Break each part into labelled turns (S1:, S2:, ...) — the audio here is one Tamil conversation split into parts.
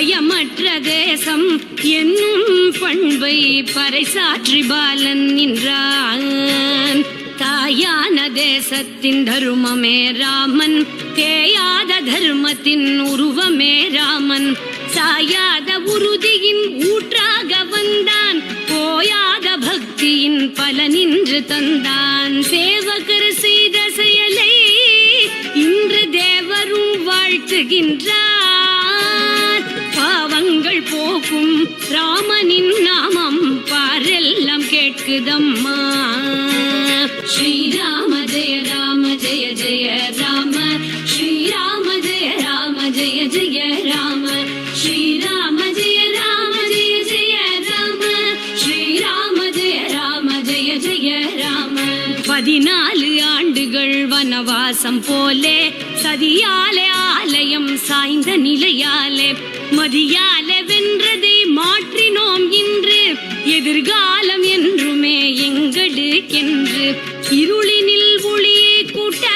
S1: பயமற்ற தேசம் என்னும் பண்பை பறைசாற்றி பாலன் நின்றான். தாயான தேசத்தின் தருமமே ராமன் தேயாத தர்மத்தின் உருவமே ராமன். சாயாத உறுதியின் ஊற்றாக வந்தான் போயாத பக்தியின் பலனின்று தந்தான். சேவகர் செய்த செயலை இன்று தேவரும் வாழ்த்துகின்றார். பாவங்கள் போக்கும் ராமனின் நாமம் பாரெல்லாம் கேட்குதம்மா. ஸ்ரீராம ஜெய ராம ஜெய ஜெய ராம. ஸ்ரீராம ஜெய ராம ஜெய ஜெய ராம. ஸ்ரீராம ஜெய ராம ஜெய ஜெய ராம. ஸ்ரீராம ஜெய ராம ஜெய ஜெய ராம. பதினாலு ஆண்டுகள் வனவாசம் போலே சதியாலே ஆலயம் சாய்ந்த நிலையாலே மதியால வென்றதை மாற்றினோம் இன்று. எதிர்காலம் என்றுமே எங்களுக்கென்று இருளினில் ஒளியை கூட்ட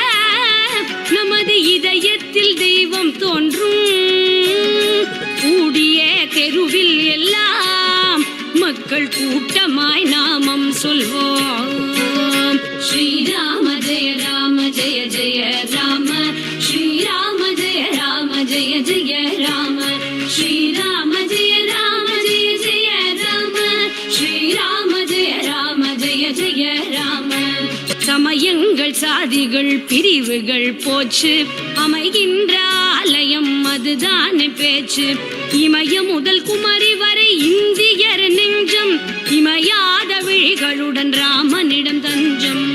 S1: நமது இதயத்தில் தெய்வம் தோன்றும். கூடிய தெருவில் எல்லாம் மக்கள் கூட்டமாய் நாமம் சொல்வோம். ஸ்ரீராம ஜெய ராம ஜெய ஜெய ராம. பிரிவுகள் பிரிவுகள் போச்சு. அமைகின்ற ஆலயம் அதுதானே பேச்சு. இமய முதல் குமரி வரை இந்தியர் நெஞ்சம். இமையாத விழிகளுடன் ராமனிடம் தஞ்சம்.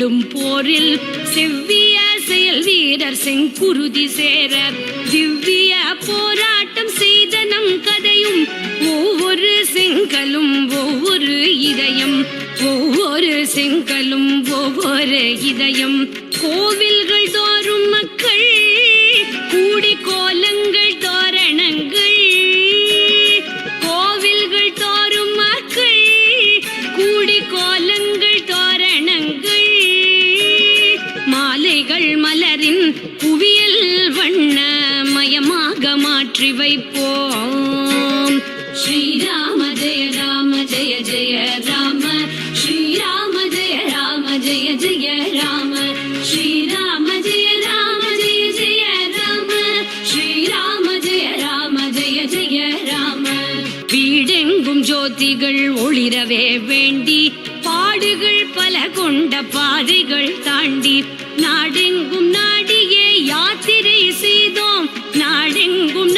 S1: தீர்த்திடும் போரில் செவ்விய செயல் வீரர் செங்குருதி சேர திவ்ய போராட்டம் செய்த நம் கதையும் ஒவ்வொரு செங்கலும் ஒவ்வொரு இதயம் ஒவ்வொரு செங்கலும் ஒவ்வொரு இதயம். கோவில்கள் வீடெங்கும் ஒளிரவே வேண்டி பாடுகள் பல கொண்ட பாதைகள் தாண்டி நாடெங்கும் நாடியே யாத்திரை செய்தோம் நாடெங்கும்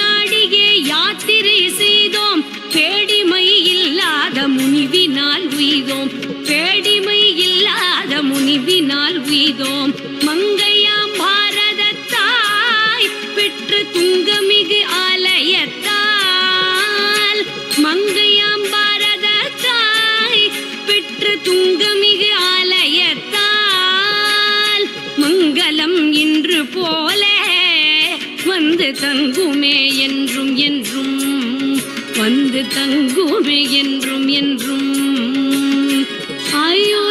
S1: துங்கமிகு ஆலயத்தால் மங்களம் இன்று போல வந்து தங்குமே என்றும் என்றும் வந்து தங்குமே என்றும் என்றும். ஐயோ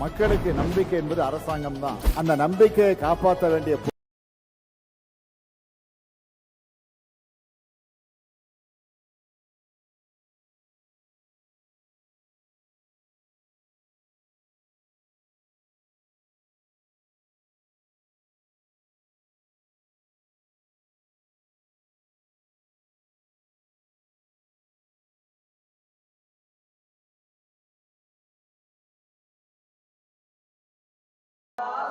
S2: மக்களுக்கு நம்பிக்கை என்பது அரசாங்கம் தான் அந்த நம்பிக்கையை காப்பாற்ற வேண்டிய Nossa.